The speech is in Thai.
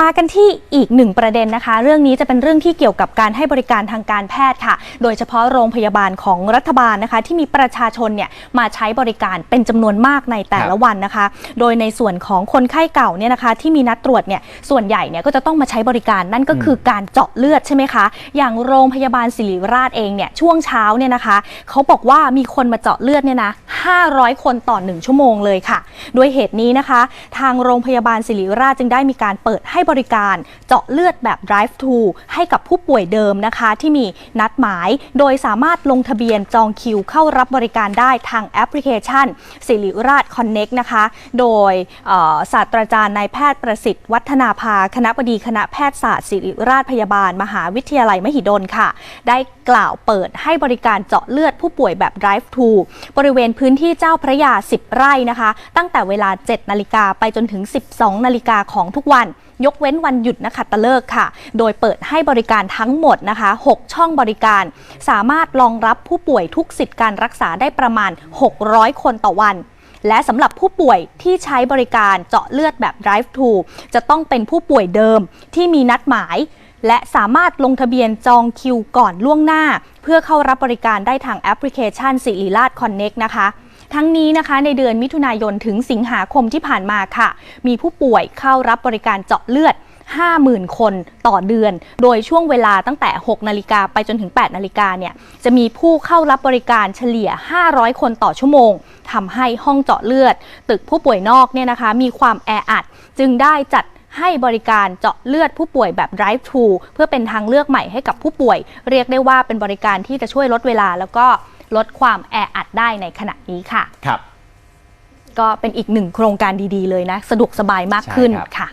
มากันที่อีกหนึ่งประเด็นนะคะ เรื่องนี้จะเป็นเรื่องที่เกี่ยวกับการให้บริการทางการแพทย์ค่ะ โดยเฉพาะโรงพยาบาลของรัฐบาลนะคะ ที่มีประชาชนเนี่ยมาใช้บริการเป็นจำนวนมากในแต่ละวันนะคะ โดยในส่วนของคนไข้เก่าเนี่ยนะคะที่มีนัดตรวจเนี่ยส่วนใหญ่เนี่ยก็จะต้องมาใช้บริการนั่นก็คือการเจาะเลือดใช่ไหมคะ อย่างโรงพยาบาลศิริราชเองเนี่ยช่วงเช้าเนี่ยนะคะเขาบอกว่ามีคนมาเจาะเลือดเนี่ยนะ500 คนต่อ 1 ชั่วโมงเลยค่ะ ด้วยเหตุนี้นะคะ ทางโรงพยาบาลศิริราชจึงได้มีการเปิดให้บริการเจาะเลือดแบบ drive to ให้กับผู้ป่วยเดิมนะคะ ที่มีนัดหมาย โดยสามารถลงทะเบียนจองคิวเข้ารับบริการได้ทางแอปพลิเคชันศิริราช Connect นะคะ โดยศาสตราจารย์นายแพทย์ประสิทธิ์วัฒนาภาคณะบดีคณะแพทยศาสตร์ศิริราชพยาบาล มหาวิทยาลัยมหิดลค่ะ ได้กล่าวเปิดให้บริการเจาะเลือดผู้ป่วยแบบ drive to บริเวณพื้นที่เจ้าพระยา 10 ไร่นะคะ ตั้งแต่เวลา 7 นาฬิกาไปจนถึง 12 นาฬิกาของทุกวัน ยกเว้นวันหยุดนะคะตะเลิกค่ะ โดยเปิดให้บริการทั้งหมดนะคะ 6 ช่องบริการ สามารถรองรับผู้ป่วยทุกสิทธิการรักษาได้ประมาณ 600 คนต่อวันและสำหรับผู้ป่วยที่ใช้บริการเจาะเลือดแบบ drive to จะต้องเป็นผู้ป่วยเดิมที่มีนัดหมาย และสามารถลงทะเบียนจองคิวก่อนล่วงหน้า เพื่อเข้ารับบริการได้ทางแอปพลิเคชันสิริราช Connect นะคะทั้งนี้นะคะในเดือนมิถุนายนถึงสิงหาคมที่ผ่านมาค่ะ มีผู้ป่วยเข้ารับบริการเจาะเลือด 50,000 คนต่อเดือน โดยช่วงเวลาตั้งแต่ 6 นาฬิกาไปจนถึง 8 นาฬิกาเนี่ยจะมีผู้เข้ารับบริการเฉลี่ย 500 คนต่อชั่วโมงทำให้ห้องเจาะเลือด ตึกผู้ป่วยนอกเนี่ยนะคะ มีความแออัด จึงได้จัด ให้บริการเจาะเลือดผู้ป่วยแบบ drive to เพื่อเป็นทางเลือกใหม่ให้กับผู้ป่วย เรียกได้ว่าเป็นบริการที่จะช่วยลดเวลา แล้วก็ลดความแออัดได้ในขณะนี้ค่ะ ครับ ก็เป็นอีกหนึ่งโครงการดีๆเลยนะ สะดวกสบายมากขึ้นใช่ครับ ค่ะ